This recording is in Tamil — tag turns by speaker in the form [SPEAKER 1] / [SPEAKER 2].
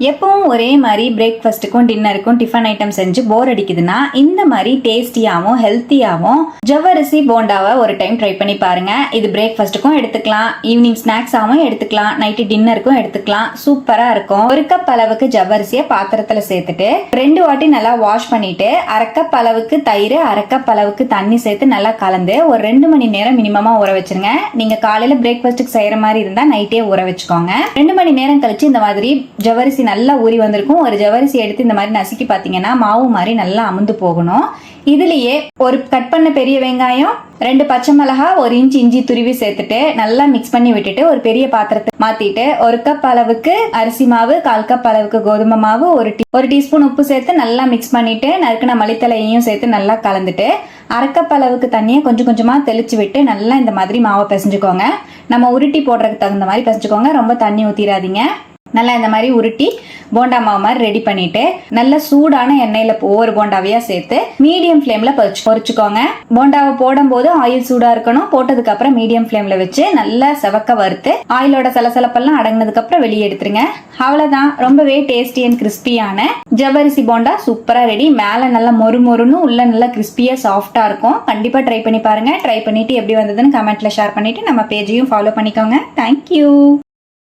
[SPEAKER 1] எப்பவும் ஒரே மாதிரி பிரேக்ஃபாஸ்ட்டுக்கும் டின்னருக்கும் டிஃபன் ஐட்டம் செஞ்சு போர் அடிக்குதுன்னா இந்த மாதிரி டேஸ்டியாகவும் ஹெல்த்தியாகவும் ஜவ்வரிசி போண்டாவை ஒரு டைம் ட்ரை பண்ணி பாருங்க. இது பிரேக்ஃபாஸ்ட்டுக்கும் எடுத்துக்கலாம் ஈவினிங் ஸ்நாக்ஸாகவும் எடுத்துக்கலாம் நைட்டு டின்னருக்கும் எடுத்துக்கலாம். சூப்பராக இருக்கும். ஒரு கப் அளவுக்கு ஜவ்வரிசியை பாத்திரத்தில் சேர்த்துட்டு ரெண்டு வாட்டி நல்லா வாஷ் பண்ணிட்டு அரைக்கப் அளவுக்கு தயிர் அரைக்கப் அளவுக்கு தண்ணி சேர்த்து நல்லா கலந்து ஒரு ரெண்டு மணி நேரம் மினிமமாக ஊற வச்சிருங்க. நீங்கள் காலையில் பிரேக்ஃபாஸ்ட்டுக்கு செய்கிற மாதிரி இருந்தால் நைட்டே ஊற வச்சுக்கோங்க. ரெண்டு மணி நேரம் கழிச்சு இந்த மாதிரி ஜவ்வரிசி நல்லா ஊறி வந்திருக்கும். ஒரு ஜவ்வரிசி எடுத்து இந்த மாதிரி நசுக்கி பார்த்தீங்கன்னா மாவு மாதிரி நல்லா அமுந்து போகணும். இதுலயே ஒரு கட் பண்ண பெரிய வெங்காயம் ரெண்டு பச்சை மிளகா ஒரு இன்ச் இஞ்சி துருவி சேர்த்துட்டு நல்லா மிக்ஸ் பண்ணி விட்டுட்டு ஒரு பெரிய பாத்திரத்தை மாத்திட்டு ஒரு கப் அளவுக்கு அரிசி மாவு கால் கப் அளவுக்கு கோதுமை மாவு ஒரு டீ ஒரு டீஸ்பூன் உப்பு சேர்த்து நல்லா மிக்ஸ் பண்ணிட்டு நறுக்கின மளித்தலையையும் சேர்த்து நல்லா கலந்துட்டு அரைக்கப் அளவுக்கு தண்ணியை கொஞ்சம் கொஞ்சமா தெளிச்சு விட்டு நல்லா இந்த மாதிரி மாவை பிசைஞ்சுக்கோங்க. நம்ம உருட்டி போடுறதுக்கு தகுந்த மாதிரி பிசைஞ்சுக்கோங்க. ரொம்ப தண்ணி ஊத்திராதீங்க. நல்லா இந்த மாதிரி உருட்டி போண்டா மாவு மாதிரி ரெடி பண்ணிட்டு நல்ல சூடான எண்ணெயில ஒவ்வொரு போண்டாவையா சேர்த்து மீடியம் ஃப்ளேம்ல பொரிச்சு பொறிச்சுக்கோங்க. போண்டாவை போடும்போது ஆயில் சூடா இருக்கணும். போட்டதுக்கு அப்புறம் மீடியம் ஃப்ளேம்ல வச்சு நல்லா செவக்க வறுத்து ஆயிலோட சலசலப்பெல்லாம் அடங்கினதுக்கு அப்புறம் வெளியே எடுத்துருங்க. அவ்வளவுதான். ரொம்பவே டேஸ்டி அண்ட் கிறிஸ்பியான ஜவ்வரிசி போண்டா சூப்பரா ரெடி மேல நல்லா மொறு மொறுன்னு உள்ள நல்லா கிறிஸ்பியா சாஃப்டா இருக்கும். கண்டிப்பா ட்ரை பண்ணி பாருங்க. ட்ரை பண்ணிட்டு எப்படி வந்ததுன்னு கமெண்ட்ல ஷேர் பண்ணிட்டு நம்ம பேஜையும் ஃபாலோ பண்ணிக்கோங்க. தேங்க்யூ